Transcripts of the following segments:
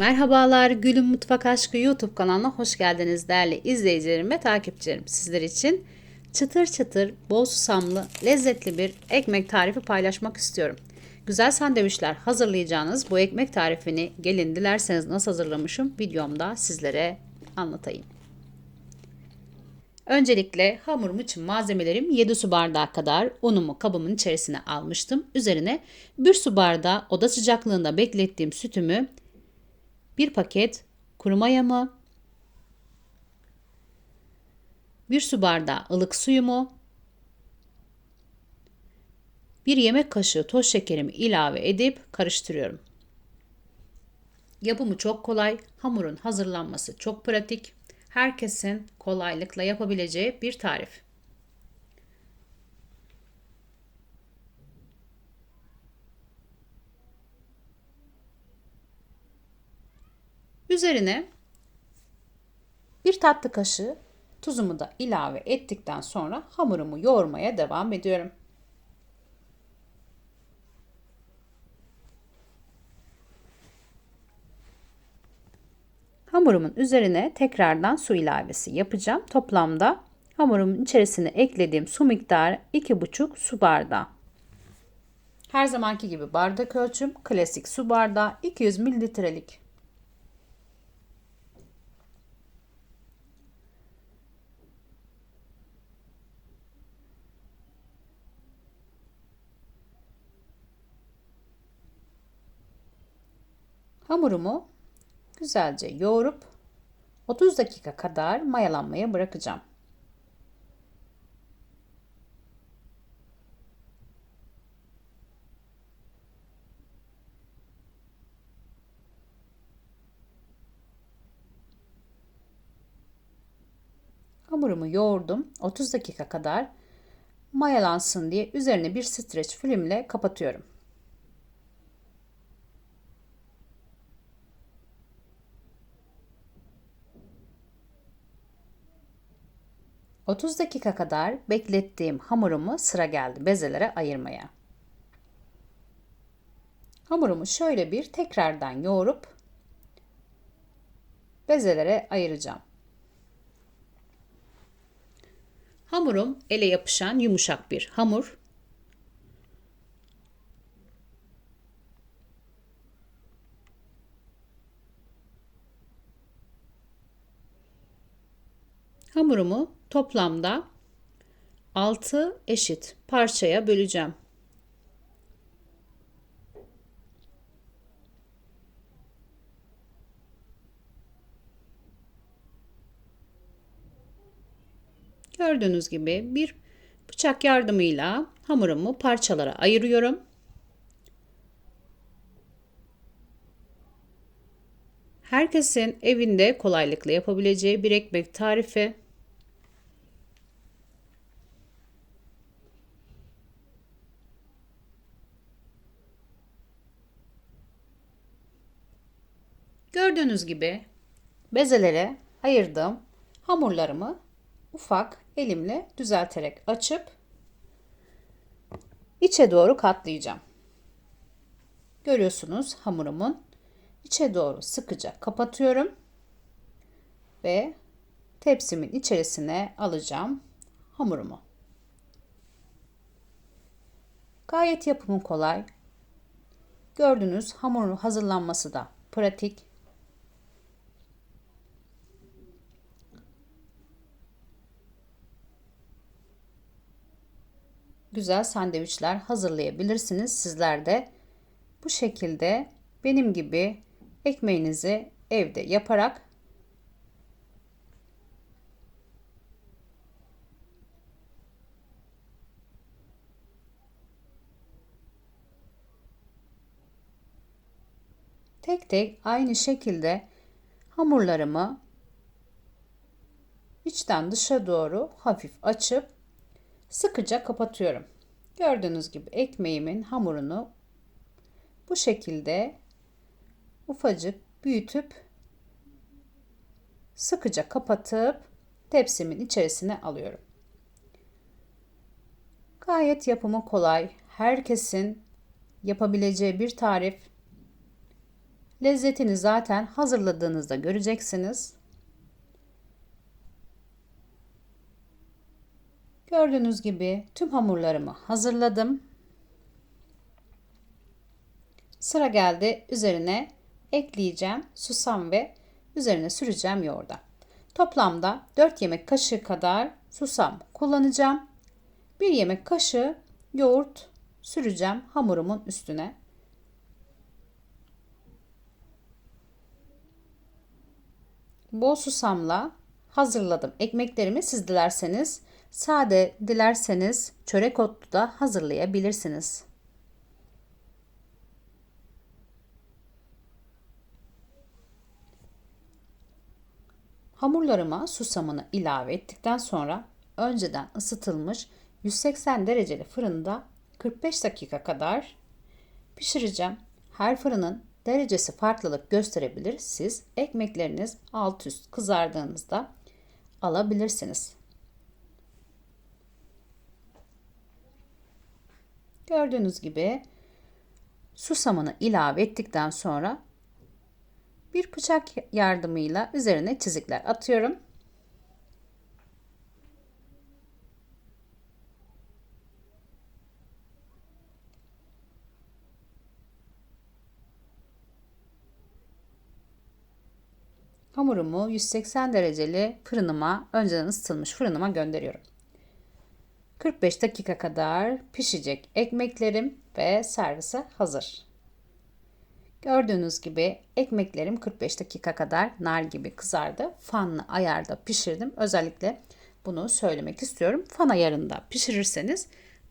Merhabalar Gül'ün Mutfak Aşkı YouTube kanalına hoş geldiniz değerli izleyicilerim ve takipçilerim. Sizler için çıtır çıtır, bol susamlı, lezzetli bir ekmek tarifi paylaşmak istiyorum. Güzel sandviçler hazırlayacağınız bu ekmek tarifini gelin dilerseniz nasıl hazırlamışım videomda sizlere anlatayım. Öncelikle hamurum için malzemelerim 7 su bardağı kadar unumu kabımın içerisine almıştım. Üzerine 1 su bardağı oda sıcaklığında beklettiğim sütümü 1 paket kuru mayamı, 1 su bardağı ılık suyumu, 1 yemek kaşığı toz şekerimi ilave edip karıştırıyorum. Yapımı çok kolay, hamurun hazırlanması çok pratik. Herkesin kolaylıkla yapabileceği bir tarif. Üzerine bir tatlı kaşığı tuzumu da ilave ettikten sonra hamurumu yoğurmaya devam ediyorum. Hamurumun üzerine tekrardan su ilavesi yapacağım. Toplamda hamurumun içerisine eklediğim su miktarı 2,5 su bardağı. Her zamanki gibi bardak ölçüm klasik su bardağı 200 mililitrelik. Hamurumu güzelce yoğurup 30 dakika kadar mayalanmaya bırakacağım. Hamurumu yoğurdum. 30 dakika kadar mayalansın diye üzerine bir streç filmle kapatıyorum. 30 dakika kadar beklettiğim hamurumu sıra geldi bezelere ayırmaya. Hamurumu şöyle bir tekrardan yoğurup bezelere ayıracağım. Hamurum ele yapışan yumuşak bir hamur. Hamurumu toplamda 6 eşit parçaya böleceğim. Gördüğünüz gibi bir bıçak yardımıyla hamurumu parçalara ayırıyorum. Herkesin evinde kolaylıkla yapabileceği bir ekmek tarifi. Gördüğünüz gibi bezelere ayırdığım hamurlarımı ufak elimle düzelterek açıp içe doğru katlayacağım. Görüyorsunuz hamurumun içe doğru sıkıca kapatıyorum ve tepsimin içerisine alacağım hamurumu. Gayet yapımı kolay. Gördüğünüz hamurun hazırlanması da pratik. Güzel sandviçler hazırlayabilirsiniz. Sizler de bu şekilde benim gibi ekmeğinizi evde yaparak tek tek aynı şekilde hamurlarımı içten dışa doğru hafif açıp sıkıca kapatıyorum. Gördüğünüz gibi ekmeğimin hamurunu bu şekilde ufacık büyütüp sıkıca kapatıp tepsimin içerisine alıyorum. Gayet yapımı kolay, herkesin yapabileceği bir tarif. Lezzetini zaten hazırladığınızda göreceksiniz. Gördüğünüz gibi tüm hamurlarımı hazırladım. Sıra geldi üzerine ekleyeceğim susam ve üzerine süreceğim yoğurda. Toplamda 4 yemek kaşığı kadar susam kullanacağım. 1 yemek kaşığı yoğurt süreceğim hamurumun üstüne. Bol susamla hazırladım. Ekmeklerimi siz dilerseniz sade dilerseniz çörek otlu da hazırlayabilirsiniz. Hamurlarıma susamını ilave ettikten sonra önceden ısıtılmış 180 dereceli fırında 45 dakika kadar pişireceğim. Her fırının derecesi farklılık gösterebilir. Siz ekmekleriniz alt üst kızardığınızda alabilirsiniz. Gördüğünüz gibi susamını ilave ettikten sonra bir bıçak yardımıyla üzerine çizikler atıyorum. Hamurumu 180 dereceli fırınıma, önceden ısıtılmış fırınıma gönderiyorum. 45 dakika kadar pişecek ekmeklerim ve servise hazır. Gördüğünüz gibi ekmeklerim 45 dakika kadar nar gibi kızardı. Fanlı ayarda pişirdim. Özellikle bunu söylemek istiyorum. Fan ayarında pişirirseniz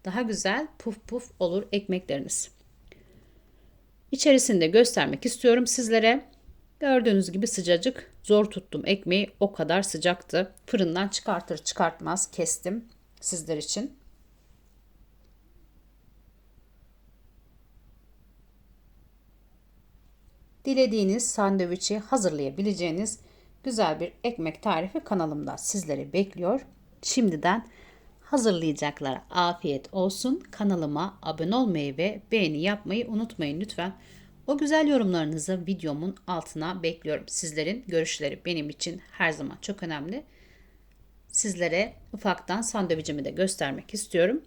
daha güzel puf puf olur ekmekleriniz. İçerisinde göstermek istiyorum sizlere. Gördüğünüz gibi sıcacık zor tuttum ekmeği o kadar sıcaktı. Fırından çıkartır çıkartmaz kestim sizler için. Dilediğiniz sandviçi hazırlayabileceğiniz güzel bir ekmek tarifi kanalımda sizleri bekliyor. Şimdiden hazırlayacaklara afiyet olsun. Kanalıma abone olmayı ve beğeni yapmayı unutmayın lütfen. O güzel yorumlarınızı videomun altına bekliyorum. Sizlerin görüşleri benim için her zaman çok önemli. Sizlere ufaktan sandviçimi de göstermek istiyorum.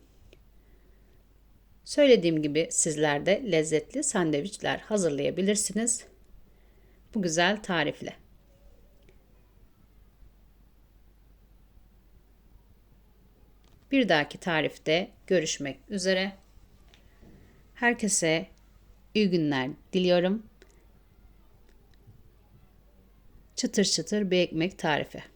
Söylediğim gibi sizler de lezzetli sandviçler hazırlayabilirsiniz. Bu güzel tarifle. Bir dahaki tarifte görüşmek üzere. Herkese iyi günler diliyorum. Çıtır çıtır bir ekmek tarifi.